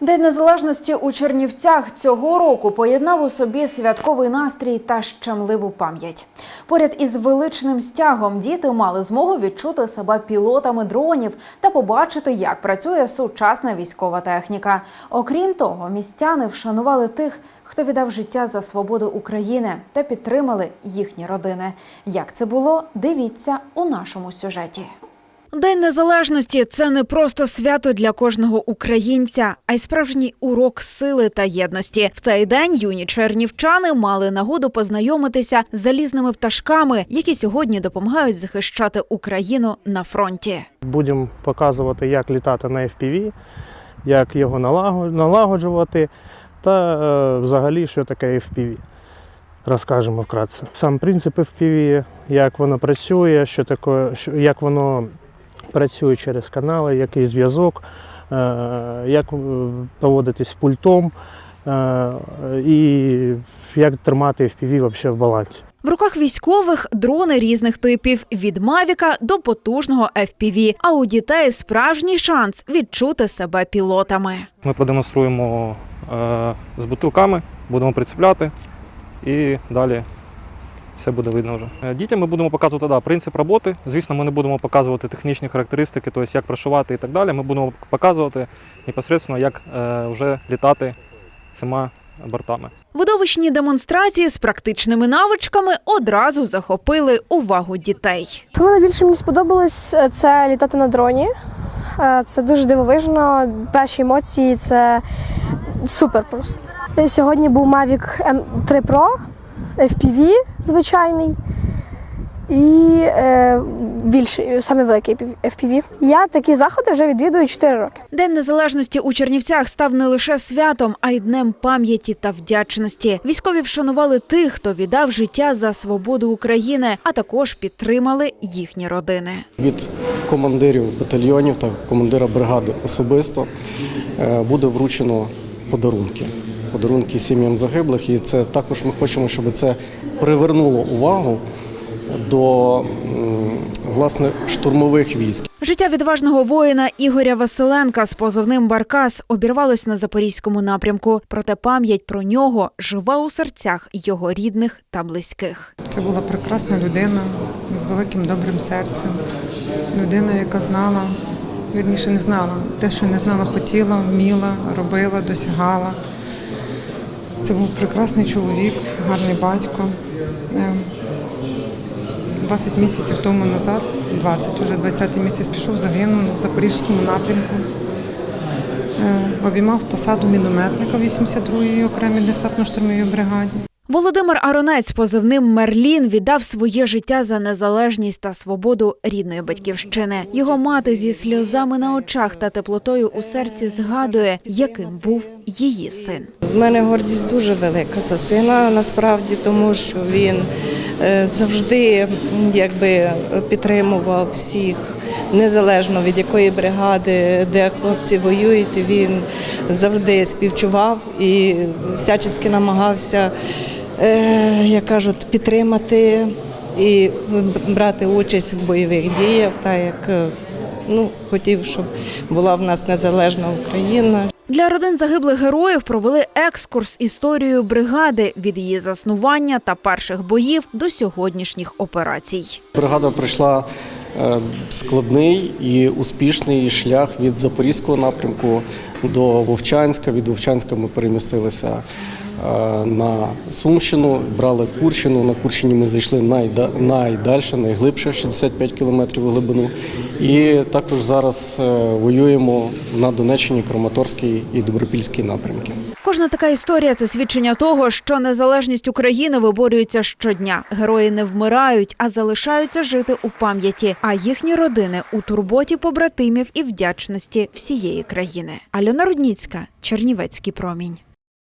День незалежності у Чернівцях цього року поєднав у собі святковий настрій та щемливу пам'ять. Поряд із величним стягом діти мали змогу відчути себе пілотами дронів та побачити, як працює сучасна військова техніка. Окрім того, містяни вшанували тих, хто віддав життя за свободу України та підтримали їхні родини. Як це було, дивіться у нашому сюжеті. День незалежності це не просто свято для кожного українця, а й справжній урок сили та єдності. В цей день юні чернівчани мали нагоду познайомитися з залізними пташками, які сьогодні допомагають захищати Україну на фронті. Будемо показувати, як літати на FPV, як його налагоджувати та е, взагалі, що таке FPV. Розкажемо вкратце. Сам принцип FPV, як воно працює, що таке, як воно працює через канали, який зв'язок, е, як е, поводитись з пультом е, і як тримати FPV взагалі в балансі. В руках військових дрони різних типів від Мавіка до потужного FPV. А у дітей справжній шанс відчути себе пілотами. Ми продемонструємо з бутилками, будемо прицепляти і далі все буде видно вже. Е, Дітям ми будемо показувати да, принцип роботи. Звісно, ми не будемо показувати технічні характеристики, тобто як прошивати і так далі. Ми будемо показувати непосередньо, як е, вже літати цими бортами. Видовищні демонстрації з практичними навичками одразу захопили увагу дітей. Саме найбільше мені сподобалось е, це літати на дроні. Це дуже дивовижно. Перші емоції це супер просто. Сьогодні був Mavic M3 Pro, FPV звичайний. І е, більший, саме великий FPV. Я такі заходи вже відвідую 4 роки. День незалежності у Чернівцях став не лише святом, а й днем пам'яті та вдячності. Військові вшанували тих, хто віддав життя за свободу України, а також підтримали їхні родини. Від командирів батальйонів та командира бригади особисто е, буде вручено подарунки. Подарунки сім'ям загиблих, і це також ми хочемо, щоб це привернуло увагу до власне штурмових військ. Життя відважного воїна Ігоря Василенка з позивним Баркас обірвалось на запорізькому напрямку. Проте пам'ять про нього жива у серцях його рідних та близьких. Це була прекрасна людина з великим добрим серцем. Людина, яка знала, вірніше не знала. Те, що не знала, хотіла, вміла, робила, досягала. Це був прекрасний чоловік, гарний батько. Е, 20 місяців тому назад, 20, уже 20 місяць пішов, загинув в Запорізькому напрямку. Е, Обіймав посаду мінометника 82-ї окремій десантно-штурмовій бригаді. Володимир Аронець позивним Мерлін віддав своє життя за незалежність та свободу рідної батьківщини. Його мати зі сльозами на очах та теплотою у серці згадує, яким був її син. У мене гордість дуже велика за сина, насправді, тому що він е, завжди якби підтримував всіх, незалежно від якої бригади, де хлопці воюють. Він завжди співчував і всячески намагався, е, як кажуть, підтримати і брати участь в бойових діях, так як е, ну, хотів, щоб була в нас незалежна Україна. Для родин загиблих героїв провели екскурс історією бригади від її заснування та перших боїв до сьогоднішніх операцій. Бригада пройшла е, складний і успішний шлях від Запорізького напрямку до Вовчанська. Від Вовчанська ми перемістилися е, на Сумщину, брали Курщину. На Курщині ми зайшли найда- найдальше, найглибше 65 кілометрів глибину. І також зараз е, воюємо на Донеччині, Краматорський і Добропільський напрямки. Кожна така історія це свідчення того, що незалежність України виборюється щодня. Герої не вмирають, а залишаються жити у пам'яті. А їхні родини у турботі побратимів і вдячності всієї країни. Альона Рудніцька, Чернівецький промінь.